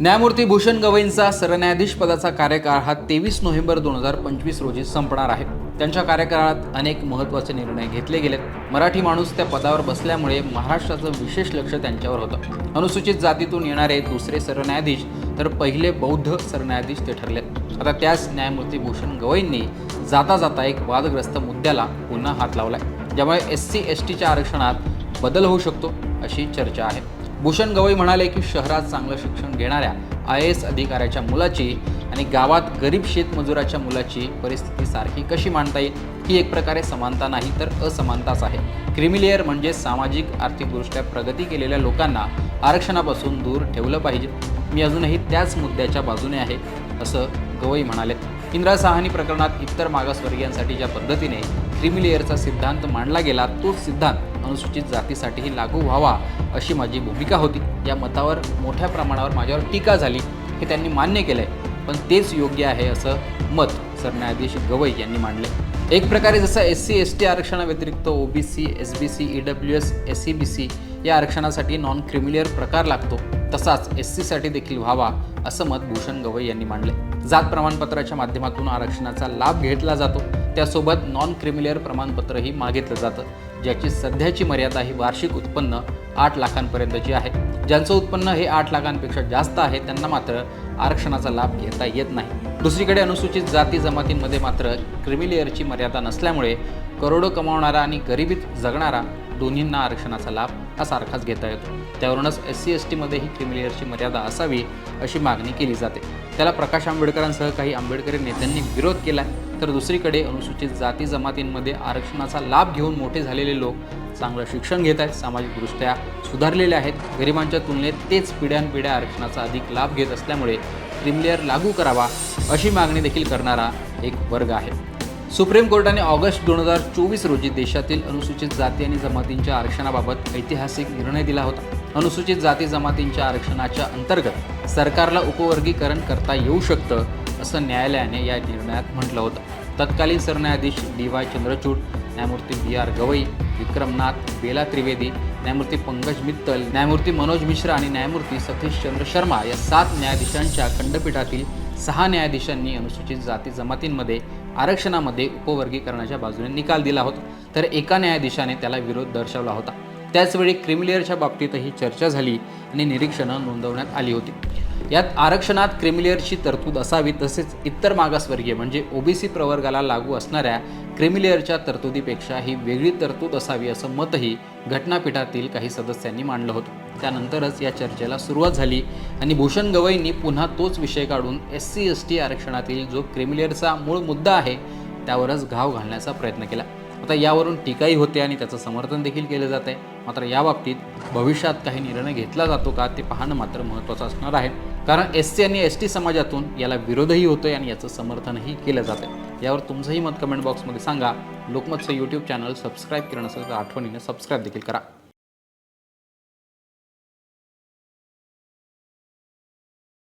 न्यायमूर्ती भूषण गवईंचा सरन्यायाधीश पदाचा कार्यकाळ हा तेवीस नोव्हेंबर दोन हजार पंचवीस रोजी संपणार आहे. त्यांच्या कार्यकाळात अनेक महत्त्वाचे निर्णय घेतले गेलेत. मराठी माणूस त्या पदावर बसल्यामुळे महाराष्ट्राचं विशेष लक्ष त्यांच्यावर होतं. अनुसूचित जातीतून येणारे दुसरे सरन्यायाधीश तर पहिले बौद्ध सरन्यायाधीश ते ठरले आता त्याच न्यायमूर्ती भूषण गवईंनी जाता जाता एक वादग्रस्त मुद्द्याला पुन्हा हात लावलाय. ज्यामुळे एस सी एस टीच्या आरक्षणात बदल होऊ शकतो अशी चर्चा आहे. भूषण गवई म्हणाले की शहरात चांगलं शिक्षण घेणाऱ्या आय एस अधिकाऱ्याच्या मुलाची आणि गावात गरीब शेतमजुराच्या मुलाची परिस्थिती सारखी कशी मांडता येईल ही एक प्रकारे समानता नाही तर असमानताच आहे. क्रिमिलेअर म्हणजे सामाजिक आर्थिकदृष्ट्या प्रगती केलेल्या लोकांना आरक्षणापासून दूर ठेवलं पाहिजे. मी अजूनही त्याच मुद्द्याच्या बाजूने आहे असं गवई म्हणाले. इंदिरा साहानी प्रकरणात इतर मागासवर्गीयांसाठी ज्या पद्धतीने क्रिमिलेअरचा सिद्धांत मांडला गेला तोच सिद्धांत अनुसूचित जातीसाठीही लागू व्हावा अशी माझी भूमिका होती. या मतावर मोठ्या प्रमाणावर माझ्यावर टीका झाली हे त्यांनी मान्य केलंय. पण तेच योग्य आहे असं मत सरन्यायाधीश गवई यांनी मांडले. एक प्रकारे जसं S C S T आरक्षणाव्यतिरिक्त O B C S B C E W S S C B C या आरक्षणासाठी नॉन क्रिमिलियर प्रकार लागतो. तसाच एस सीसाठी देखील व्हावा असं मत भूषण गवई यांनी मांडले जात प्रमाणपत्राच्या माध्यमातून आरक्षणाचा लाभ घेतला जातो. त्यासोबत नॉन क्रिमिलियर प्रमाणपत्रही मागितलं जातं ज्याची सध्याची मर्यादा ही वार्षिक उत्पन्न आठ लाखांपर्यंतची आहे. ज्यांचं उत्पन्न हे आठ लाखांपेक्षा जास्त आहे त्यांना मात्र आरक्षणाचा लाभ घेता येत नाही. दुसरीकडे अनुसूचित जाती जमातींमध्ये मात्र क्रिमिलेअरची मर्यादा नसल्यामुळे करोडो कमावणारा आणि गरिबीत जगणारा दोन्हींना आरक्षणाचा लाभ हा सारखाच घेता येतो. त्यावरूनच एस सी एस टीमध्ये ही क्रिमिलेअरची मर्यादा असावी अशी मागणी केली जाते. त्याला प्रकाश आंबेडकरांसह काही आंबेडकरी नेत्यांनी विरोध केला तर दुसरीकडे अनुसूचित जाती जमातींमध्ये आरक्षणाचा लाभ घेऊन मोठे झालेले लोक चांगलं शिक्षण घेत आहेत सामाजिकदृष्ट्या सुधारलेले आहेत. गरिबांच्या तुलनेत तेच पिढ्यानपिढ्या आरक्षणाचा अधिक लाभ घेत असल्यामुळे क्रिमिलेअर लागू करावा अशी मागणी देखील करणारा एक वर्ग आहे. सुप्रीम कोर्टाने ऑगस्ट दोन हजार चोवीस रोजी देशातील अनुसूचित जाती आणि जमातींच्या आरक्षणाबाबत ऐतिहासिक निर्णय दिला होता. अनुसूचित जाती जमातींच्या आरक्षणाच्या अंतर्गत सरकारला उपवर्गीकरण करता येऊ शकतं असं न्यायालयाने या निर्णयात म्हटलं होतं. तत्कालीन सरन्यायाधीश डी वाय चंद्रचूड न्यायमूर्ती बी आर गवई विक्रमनाथ बेला त्रिवेदी न्यायमूर्ती पंकज मित्तल न्यायमूर्ती मनोज मिश्रा आणि न्यायमूर्ती सतीश चंद्र शर्मा या सात न्यायाधीशांच्या खंडपीठातील सहा न्यायाधीशांनी अनुसूचित जाती जमातींमध्ये आरक्षणामध्ये उपवर्गीकरणाच्या बाजूने निकाल दिला होता. तर एका न्यायाधीशाने त्याला विरोध दर्शवला होता. त्याचवेळी क्रिमिलेअरच्या बाबतीतही चर्चा झाली आणि निरीक्षणं नोंदवण्यात आली होती. यात आरक्षणात क्रिमिलेअरची तरतूद असावी तसेच इतर मागासवर्गीय म्हणजे ओबीसी प्रवर्गाला लागू असणाऱ्या क्रिमिलेअरच्या तरतुदीपेक्षा ही वेगळी तरतूद असावी असं मतही घटनापीठातील काही सदस्यांनी मांडलं होतं. त्यानंतरच या चर्चेला सुरुवात झाली आणि भूषण गवईंनी पुन्हा तोच विषय काढून एस सी एस टी आरक्षणातील जो क्रिमिलेअरचा मूळ मुद्दा आहे त्यावरच घाव घालण्याचा प्रयत्न केला. आता यावरून टीकाही होते आणि त्याचं समर्थन देखील केलं जात आहे. मात्र याबाबतीत भविष्यात काही निर्णय घेतला जातो का ते पाहणं मात्र महत्त्वाचं असणार आहे. कारण एस सी आणि एस टी समाजातून याला विरोधही होतोय आणि याचं समर्थनही केलं जातं यावर तुमचंही मत कमेंट बॉक्समध्ये सांगा. लोकमतचं यूट्यूब चॅनल सबस्क्राईब केलं नसेल तर आठवणीने सबस्क्राईब देखील करा.